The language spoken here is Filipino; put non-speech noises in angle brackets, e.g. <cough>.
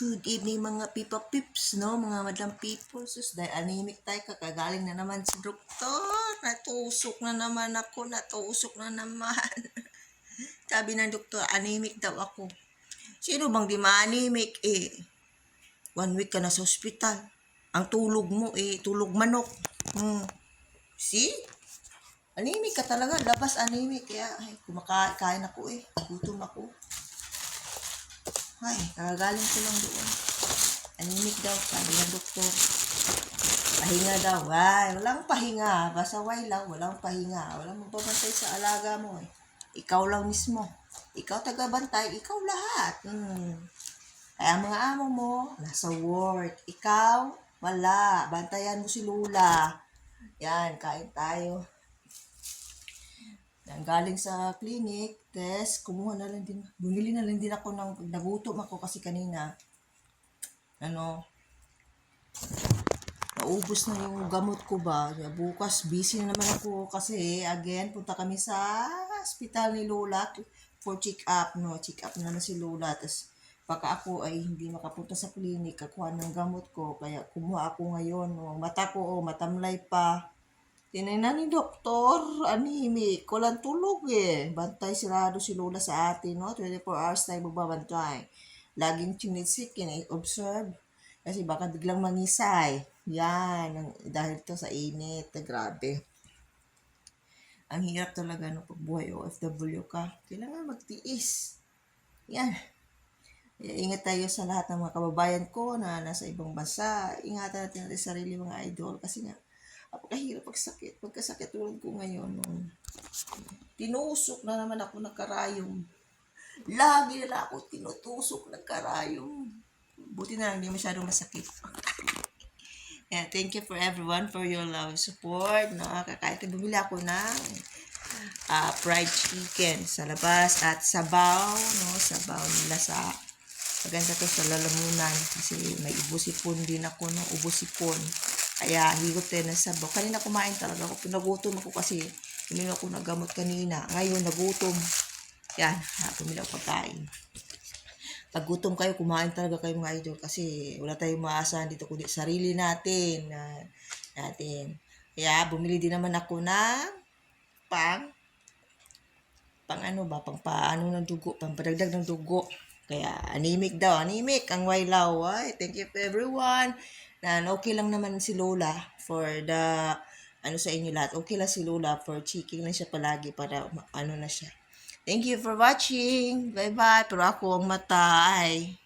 Good evening mga pipa pips, no? Mga madlang people. Sus, dahil anemic tayo, kakagaling na naman si doktor. Natusok na naman ako, natusok na naman. <laughs> Sabi ng doktor, anemic daw ako. Sino bang di ma-anemic? Eh, one week ka na sa ospital. Ang tulog mo, eh, tulog manok. Hmm. See? Anemic ka talaga, labas anemic. Kaya, ay, kumakain ako eh. Gutom ako. Ay, kagagaling ko lang doon. Anemic daw, sabi ng doktor. Pahinga daw. Ay, walang pahinga. Basta lang, walang pahinga. Walang magbabantay sa alaga mo eh. Ikaw lang mismo. Ikaw tagabantay, ikaw lahat. Hmm. Kaya mga amo mo, nasa work. Ikaw, wala. Bantayan mo si Lula. Yan, kain tayo. Yan, galing sa clinic, test, kumuha na lang din, bumili na lang din ako ng, nagutom ako kasi kanina, ano, naubos na yung gamot ko ba. Bukas, busy na naman ako kasi, again, punta kami sa hospital ni Lola for check-up, no, check-up na na si Lola, tapos, baka ako ay hindi makapunta sa clinic, kakuha ng gamot ko, kaya kumuha ako ngayon, no, mata ko, oh, matamlay pa, Tinignan ni doktor, animic, walang tulog eh. Bantay sirado si Lola sa atin, no? 24 hours tayo magbabantay. Laging chinisik, observe Kasi baka biglang mangisay. Yan, dahil to sa init, na grabe. Ang hirap talaga no pagbuhay OFW ka. Kailangan magtiis. Yan. Kaya ingat tayo sa lahat ng mga kababayan ko na nasa ibang bansa. Ingatan natin natin sarili mga idol kasi nga Napakahirap pagsakit. Pagkasakit tulad ko ngayon. Nung tinusok na naman ako ng karayom. Lagi na lang ako tinutusok ng karayom. Buti na lang, hindi masyadong masakit. <laughs> yeah, thank you for everyone for your love support. No, kakain ka, bumili ako ng ah, fried chicken sa labas at sabaw, no, sabaw nila sa maganda to sa lalamunan kasi may ubusipon din ako no, ubusipon. Kaya higot tayo ng sabaw. Kanina kumain talaga ako. Pinagutom ako kasi uminom ako ng gamot kanina. Ngayon nagutom. Yan, pumila ako pagkain. Pag gutom kayo, kumain talaga kayo mga idol kasi wala tayong maasahan dito kundi sarili natin. na natin. Kaya bumili din naman ako ng pang pang ano ba, pang paano ng dugo, pang padagdag ng dugo. Kaya anemic daw, anemic ang wailaw. Ay, thank you everyone. Na okay lang naman si Lola for the ano sa inyo lahat. Okay lang si Lola for checking lang siya palagi para ano na siya. Thank you for watching. Bye-bye. Pero ako ang mata ay